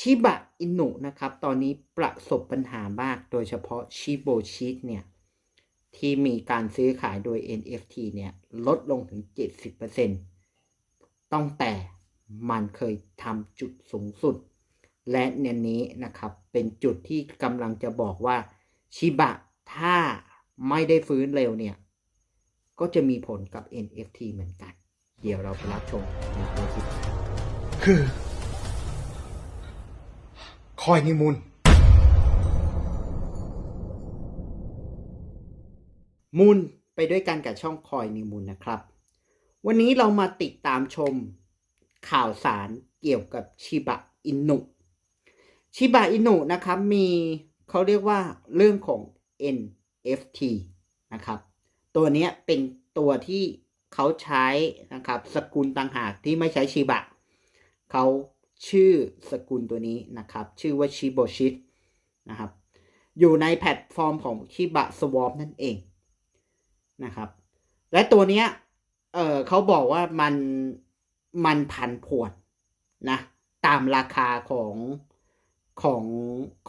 ชิบะอินุนะครับ ตอนนี้ประสบปัญหามาก โดยเฉพาะชิโบชิเนี่ย ที่มีการซื้อขายโดย NFT เนี่ย ลดลงถึง 70%ตั้งแต่มันเคยทำจุดสูงสุด และเนี่ยนี้นะครับ เป็นจุดที่กำลังจะบอกว่าชิบะถ้าไม่ได้ฟื้นเร็วเนี่ย ก็จะมีผลกับ NFT เหมือนกัน เดี๋ยวเราไปรับชมในคลิปคือ คอยนิมูล มูลไปด้วยกันกับช่องคอยนิมูลนะครับ วันนี้เรามาติดตามชมข่าวสารเกี่ยวกับชิบะอินุชิบะอินุนะครับมีเขาเรียกว่าเรื่องของ NFT นะครับ ตัวนี้เป็นตัวที่เขาใช้นะครับ สกุลต่างหากที่ไม่ใช้ชิบะเขา ชื่อสกุลตัวนี้นะครับ ชื่อว่าชิโบชินะครับ อยู่ในแพลตฟอร์มของชิบะสวอปนั่นเองนะครับ และตัวเนี้ยเออเขาบอกว่ามันมันผันผวนนะ ตามราคาของของ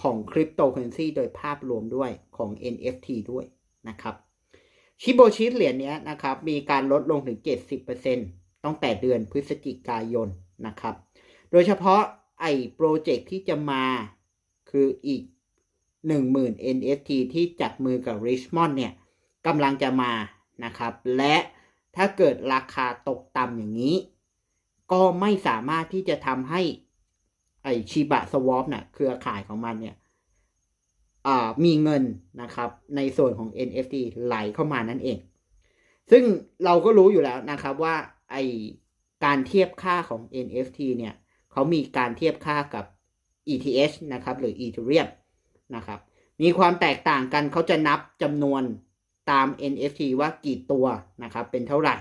ของคริปโตเคอเรนซีโดยภาพรวมด้วยของ NFT ด้วยนะครับชิโบชิเหรียญนี้นะครับ มีการลดลงถึง 70%ตั้งแต่เดือนพฤศจิกายนนะครับ โดยเฉพาะไอ้โปรเจกต์ที่จะมาคืออีก 10,000 NFT ที่จับมือกับ Richmond เนี่ยกำลังจะมานะครับ และถ้าเกิดราคาตกต่ำอย่างนี้ ก็ไม่สามารถที่จะทำให้ไอชิบะสวอปน่ะเครือข่ายของมันเนี่ยมีเงินนะครับ ในส่วนของ NFT ไหลเข้ามานั่นเอง ซึ่งเราก็รู้อยู่แล้วนะครับว่าไอการเทียบค่าของ NFT เนี่ย เขามีการเทียบค่ากับ ETH นะครับ หรือ Ethereum นะครับ มีความแตกต่างกันเขาจะนับจำนวนตาม NFT ว่ากี่ตัวนะครับ เป็นเท่าไหร่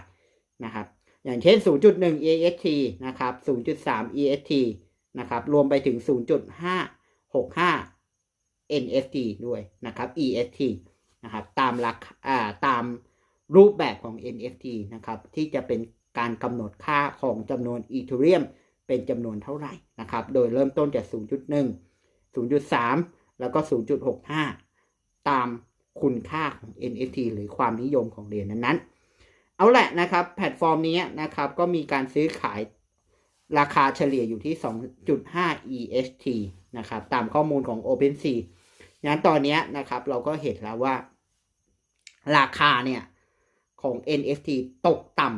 นะครับ อย่างเช่น 0.1 EST นะครับ 0.3 EST นะครับ รวมไปถึง 0.565 NFT ด้วยนะครับ EST นะครับ ตามราคาอ่าตามรูปแบบของ NFT นะครับ ที่จะเป็นการกำหนดค่าของจำนวน Ethereum เป็นจำนวนเท่าไหร่นะครับ โดยเริ่มต้นจาก 0.1 0.3 แล้วก็ 0.65 ตามคุณค่าของ NFT หรือความนิยมของเหรียญนั้นๆ เอาแหละนะครับ แพลตฟอร์มนี้นะครับ ก็มีการซื้อขายราคาเฉลี่ยอยู่ที่ 2.5 EST นะครับ ตามข้อมูลของ OpenSea งั้นตอนนี้นะครับเราก็เห็นแล้วว่า ราคาเนี่ยของ NFT ตกต่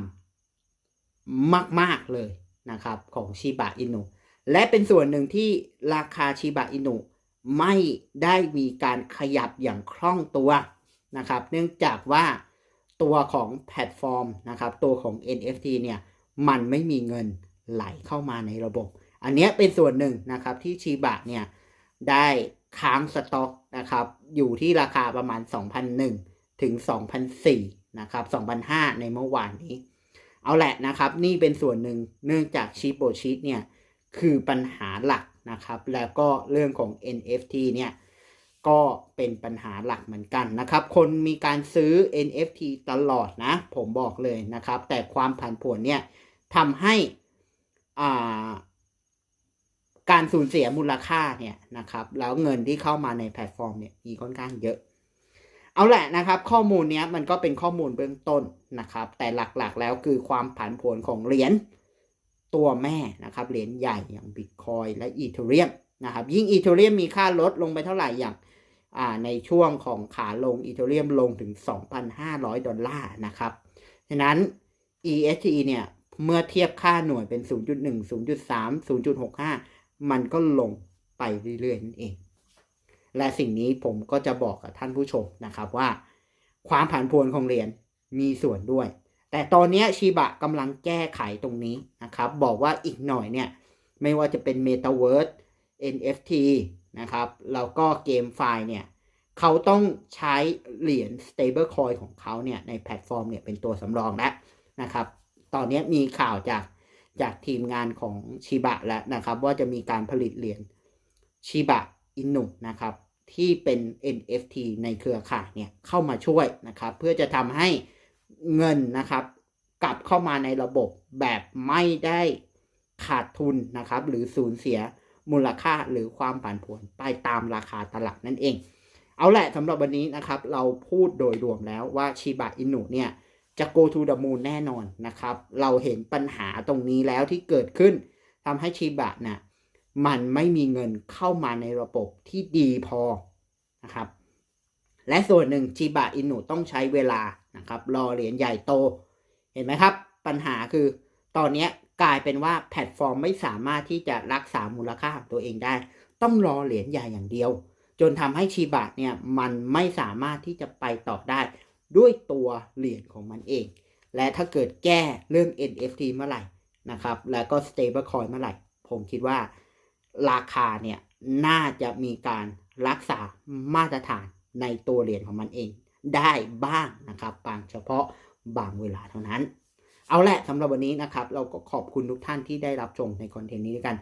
ำมาก ๆ เลย นะครับของชิบะอินุ และเป็นส่วนหนึ่งที่ราคาชิบะอินุไม่ได้มีการขยับอย่างคล่องตัวนะครับ เนื่องจากว่าตัวของแพลตฟอร์มนะครับตัวของ NFT เนี่ยมันไม่มีเงินไหลเข้ามาในระบบ อันนี้เป็นส่วนหนึ่งนะครับที่ชิบะเนี่ยได้ค้างสต็อกนะครับอยู่ที่ราคาประมาณ 2,001 ถึง 2,004นะครับ2,005 ในเมื่อวานนี้ เอาแหละนะครับ นี่เป็นส่วนหนึ่งเนื่องจากชิปโบชิปเนี่ยคือปัญหาหลักนะครับ แล้วก็เรื่องของ NFT เนี่ยก็เป็นปัญหาหลักเหมือนกันนะครับ คนมีการซื้อ NFT ตลอดนะ ผมบอกเลยนะครับ แต่ความผันผวนเนี่ยทำให้อ่าการสูญเสียมูลค่าเนี่ยนะครับ แล้วเงินที่เข้ามาในแพลตฟอร์มเนี่ยมีค่อนข้างเยอะ เอาแหละนะครับ ข้อมูลนี้มันก็เป็นข้อมูลเบื้องต้นนะครับ แต่หลักๆแล้วคือความผันผวนของเหรียญตัวแม่นะครับเหรียญใหญ่อย่างบิตคอยและอีเทเรียมนะครับ ยิ่งอีเทเรียมมีค่าลดลงไปเท่าไหร่อย่างาในช่วงของขาลงอีเทเรียมลงถึง 2,500 ดอลลาร์นะครับฉะนั้น EST เนี่ยเมื่อเทียบค่าหน่วยเป็น 0.1 0.3 0.65 มันก็ลงไปเรื่อยๆนั่นเอง และสิ่งนี้ผมก็จะบอกกับท่านผู้ชมนะครับว่า ความผันผวนของเหรียญมีส่วนด้วย แต่ตอนนี้ชีบะกำลังแก้ไขตรงนี้นะครับ บอกว่าอีกหน่อยเนี่ย ไม่ว่าจะเป็น Metaverse NFT นะครับ แล้วก็เกมไฟล์เนี่ย เขาต้องใช้เหรียญ stablecoin ของเขาเนี่ย ในแพลตฟอร์มเนี่ยเป็นตัวสำรองแล้วนะครับ ตอนนี้มีข่าวจากจากทีมงานของชิบะแล้วนะครับ ว่าจะมีการผลิตเหรียญชิบะ อินุนะครับที่เป็น NFT ในเครือข่ายเนี่ยเข้ามาช่วยนะครับเพื่อจะทำให้เงินนะครับกลับเข้ามาในระบบแบบไม่ได้ขาดทุนนะครับหรือสูญเสียมูลค่าหรือความผันผวนไปตามราคาตลาดนั่นเอง เอาแหละสำหรับวันนี้นะครับเราพูดโดยรวมแล้วว่าชิบะอินุเนี่ยจะ go to the moon แน่นอนนะครับ เราเห็นปัญหาตรงนี้แล้วที่เกิดขึ้นทำให้ชิบะน่ะ มันไม่มีเงินเข้ามาในระบบที่ดีพอนะครับ และส่วนหนึ่งชิบะอินุต้องใช้เวลานะครับ รอเหรียญใหญ่โต เห็นไหมครับ ปัญหาคือตอนนี้กลายเป็นว่าแพลตฟอร์มไม่สามารถที่จะรักษามูลค่าของตัวเองได้ ต้องรอเหรียญใหญ่อย่างเดียว จนทำให้ชีบะเนี่ยมันไม่สามารถที่จะไปต่อได้ด้วยตัวเหรียญของมันเอง และถ้าเกิดแก้เรื่อง NFT เมื่อไหร่นะครับ แล้วก็ stablecoin เมื่อไหร่ ผมคิดว่า ราคาเนี่ยน่าจะมีการรักษามาตรฐานในตัวเหรียญของมันเอง ได้บ้างนะครับบางเฉพาะบางเวลาเท่านั้น เอาแหละสำหรับวันนี้นะครับ เราก็ขอบคุณทุกท่านที่ได้รับชมในคอนเทนต์นี้ด้วยกัน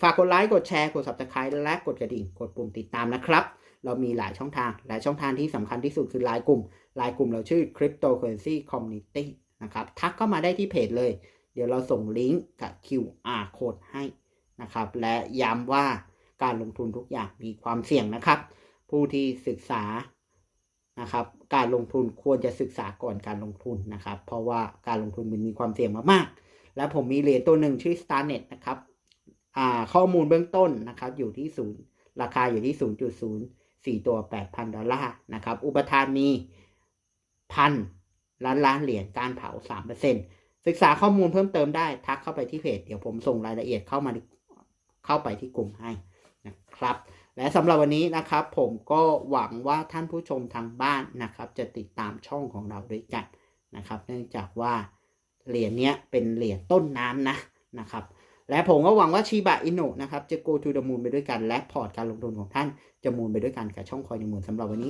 ฝากกดไลค์กดแชร์กด subscribe และกดกระดิ่ง กดปุ่มติดตามนะครับ เรามีหลายช่องทางและช่องทางที่สำคัญที่สุดคือไลน์กลุ่มไลน์กลุ่มเราชื่อ Cryptocurrency Community นะครับทักเข้ามาได้ที่เพจเลย เดี๋ยวเราส่งลิงก์กับ QR code ให้ นะครับ และย้ำว่าการลงทุนทุกอย่างมีความเสี่ยงนะครับ ผู้ที่ศึกษานะครับ การลงทุนควรจะศึกษาก่อนการลงทุนนะครับ เพราะว่าการลงทุนมันมีความเสี่ยงมากๆ และผมมีเหรียญตัวหนึ่งชื่อ StarNet นะครับข้อมูลเบื้องต้นนะครับอยู่ที่ศูนย์ราคาอยู่ที่ 0.04 ตัว 8,000 ดอลลาร์นะครับ อุปทานมีพันล้านล้านเหรียญการเผา 3%ศึกษาข้อมูลเพิ่มเติมได้ทักเข้าไปที่เพจ เดี๋ยวผมส่งรายละเอียดเข้ามา เข้าไปที่กลุ่มให้นะครับ และสำหรับวันนี้นะครับ ผมก็หวังว่าท่านผู้ชมทางบ้านนะครับ จะติดตามช่องของเราด้วยกันนะครับ เนื่องจากว่าเหรียญนี้เป็นเหรียญต้นน้ำนะนะครับ และผมก็หวังว่าชีบะอินุนะครับ จะ go to the moon ไปด้วยกัน และพอร์ตการลงทุนของท่านจะมูนไปด้วยกันกับช่องคอยในมูลสำหรับวันนี้